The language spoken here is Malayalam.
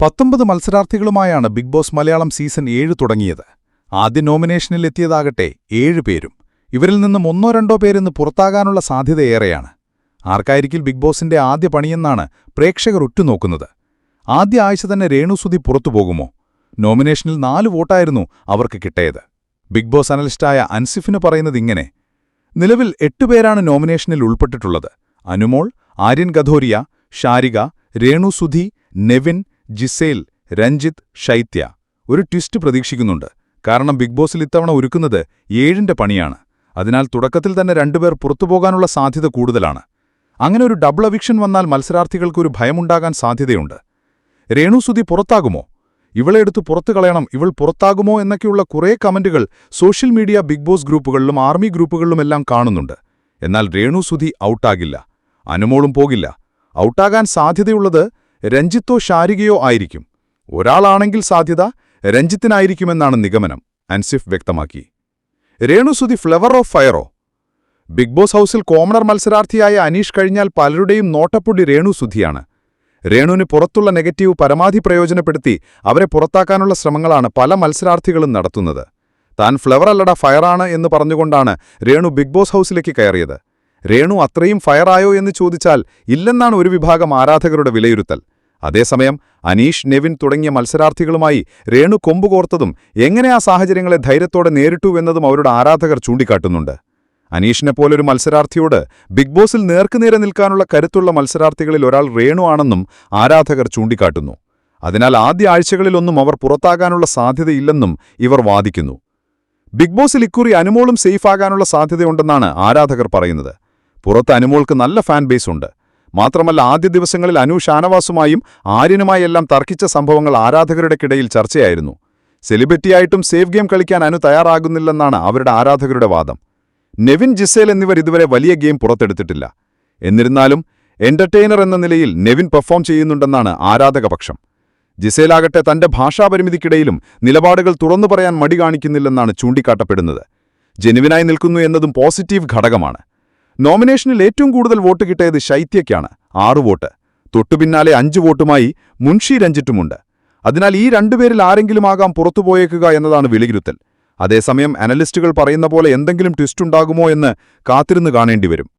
പത്തൊമ്പത് മത്സരാർത്ഥികളുമായാണ് ബിഗ് ബോസ് മലയാളം സീസൺ ഏഴ് തുടങ്ങിയത്. ആദ്യ നോമിനേഷനിലെത്തിയതാകട്ടെ ഏഴ് പേരും. ഇവരിൽ നിന്നും ഒന്നോ രണ്ടോ പേരിന്ന് പുറത്താകാനുള്ള സാധ്യതയേറെയാണ്. ആർക്കായിരിക്കും ബിഗ് ബോസിന്റെ ആദ്യ പണിയെന്നാണ് പ്രേക്ഷകർ ഉറ്റുനോക്കുന്നത്. ആദ്യ ആഴ്ച തന്നെ രേണുസുതി പുറത്തുപോകുമോ നോമിനേഷനിൽ നാല് വോട്ടായിരുന്നു അവർക്ക് കിട്ടിയത്. ബിഗ് ബോസ് അനലിസ്റ്റായ അൻസിഫിന് പറയുന്നത് ഇങ്ങനെ. നിലവിൽ എട്ടുപേരാണ് നോമിനേഷനിൽ ഉൾപ്പെട്ടിട്ടുള്ളത്. അനുമോൾ ആര്യൻ ഗധോരിയ ഷാരിക രേണുസുധി നെവിൻ ജിസേൽ രഞ്ജിത്ത് ഷൈത്യ ഒരു ട്വിസ്റ്റ് പ്രതീക്ഷിക്കുന്നുണ്ട്. കാരണം ബിഗ് ബോസിൽ ഇത്തവണ ഒരുക്കുന്നത് ഏഴിന്റെ പണിയാണ്. അതിനാൽ തുടക്കത്തിൽ തന്നെ രണ്ടുപേർ പുറത്തുപോകാനുള്ള സാധ്യത കൂടുതലാണ്. അങ്ങനെ ഒരു ഡബിൾ അവിക്ഷൻ വന്നാൽ മത്സരാർത്ഥികൾക്ക് ഒരു ഭയമുണ്ടാകാൻ സാധ്യതയുണ്ട്. രേണുസുതി പുറത്താകുമോ? ഇവളെ എടുത്ത് പുറത്തു കളയണം ഇവൾ പുറത്താകുമോ എന്നൊക്കെയുള്ള കുറേ കമന്റുകൾ സോഷ്യൽ മീഡിയ ബിഗ് ബോസ് ഗ്രൂപ്പുകളിലും ആർമി ഗ്രൂപ്പുകളിലുമെല്ലാം കാണുന്നുണ്ട്. എന്നാൽ രേണുസുതി ഔട്ടാകില്ല. അനുമോളും പോകില്ല. ഔട്ടാകാൻ സാധ്യതയുള്ളത് രഞ്ജിത്തോ ശാരികയോ ആയിരിക്കും. ഒരാളാണെങ്കിൽ സാധ്യത രഞ്ജിത്തിനായിരിക്കുമെന്നാണ് നിഗമനം അൻസിഫ് വ്യക്തമാക്കി. രേണുസുതി ഫ്ലവർ ഓഫ് ഫയറോ? ബിഗ് ബോസ് ഹൗസിൽ കോമണർ മത്സരാർത്ഥിയായ അനീഷ് കഴിഞ്ഞാൽ പലരുടെയും നോട്ടപ്പുള്ളി രേണു രേണുസുധിയാണ് രേണുവിന് പുറത്തുള്ള നെഗറ്റീവ് പരമാധി പ്രയോജനപ്പെടുത്തി അവരെ പുറത്താക്കാനുള്ള ശ്രമങ്ങളാണ് പല മത്സരാർത്ഥികളും നടത്തുന്നത്. താൻ ഫ്ലവർ അല്ലട ഫയറാണ് എന്ന് പറഞ്ഞുകൊണ്ടാണ് രേണു ബിഗ് ബോസ് ഹൗസിലേക്ക് കയറിയത്. രേണു അത്രയും ഫയറായോ എന്ന് ചോദിച്ചാൽ ഇല്ലെന്നാണ് ഒരു വിഭാഗം ആരാധകരുടെ വിലയിരുത്തൽ. അതേസമയം അനീഷ് നെവിൻ തുടങ്ങിയ മത്സരാർത്ഥികളുമായി രേണു കൊമ്പുകോർത്തതും എങ്ങനെ ആ സാഹചര്യങ്ങളെ ധൈര്യത്തോടെ നേരിട്ടുവെന്നതും അവരുടെ ആരാധകർ ചൂണ്ടിക്കാട്ടുന്നുണ്ട്. അനീഷിനെ പോലൊരു മത്സരാർത്ഥിയോട് ബിഗ് ബോസിൽ നേർക്കുനേരെ നിൽക്കാനുള്ള കരുത്തുള്ള മത്സരാർത്ഥികളിൽ ഒരാൾ രേണു ആണെന്നും ആരാധകർ ചൂണ്ടിക്കാട്ടുന്നു. അതിനാൽ ആദ്യ ആഴ്ചകളിലൊന്നും അവർ പുറത്താകാനുള്ള സാധ്യതയില്ലെന്നും ഇവർ വാദിക്കുന്നു. ബിഗ് ബോസിൽ ഇക്കുറി അനുമോളും സേഫാകാനുള്ള സാധ്യതയുണ്ടെന്നാണ് ആരാധകർ പറയുന്നത്. പുറത്ത് അനുമോൾക്ക് നല്ല ഫാൻ ബേസ് ഉണ്ട്. മാത്രമല്ല ആദ്യ ദിവസങ്ങളിൽ അനു ഷാനവാസുമായും ആര്യനുമായെല്ലാം തർക്കിച്ച സംഭവങ്ങൾ ആരാധകരുടെ കിടയിൽ ചർച്ചയായിരുന്നു. സെലിബ്രിറ്റിയായിട്ടും സേഫ് ഗെയിം കളിക്കാൻ അനു തയ്യാറാകുന്നില്ലെന്നാണ് അവരുടെ ആരാധകരുടെ വാദം. നെവിൻ ജിസേൽ എന്നിവർ ഇതുവരെ വലിയ ഗെയിം പുറത്തെടുത്തിട്ടില്ല. എന്നിരുന്നാലും എന്റർടൈനർ എന്ന നിലയിൽ നെവിൻ പെർഫോം ചെയ്യുന്നുണ്ടെന്നാണ് ആരാധകപക്ഷം. ജിസേലാകട്ടെ തന്റെ ഭാഷാപരിമിതിക്കിടയിലും നിലപാടുകൾ തുറന്നു പറയാൻ മടി കാണിക്കുന്നില്ലെന്നാണ് ചൂണ്ടിക്കാട്ടപ്പെടുന്നത്. ജെനുവിനായി നിൽക്കുന്നു എന്നതും പോസിറ്റീവ് ഘടകമാണ്. നോമിനേഷനിൽ ഏറ്റവും കൂടുതൽ വോട്ട് കിട്ടിയത് ശൈത്യയ്ക്കാണ് ആറ് വോട്ട്. തൊട്ടുപിന്നാലെ അഞ്ച് വോട്ടുമായി മുൻഷി രഞ്ജിറ്റുമുണ്ട്. അതിനാൽ ഈ രണ്ടുപേരിൽ ആരെങ്കിലുമാകാം പുറത്തുപോയേക്കുക എന്നതാണ് വിലയിരുത്തൽ. അതേസമയം അനലിസ്റ്റുകൾ പറയുന്ന പോലെ എന്തെങ്കിലും ട്വിസ്റ്റ് ഉണ്ടാകുമോ എന്ന് കാത്തിരുന്ന് കാണേണ്ടിവരും.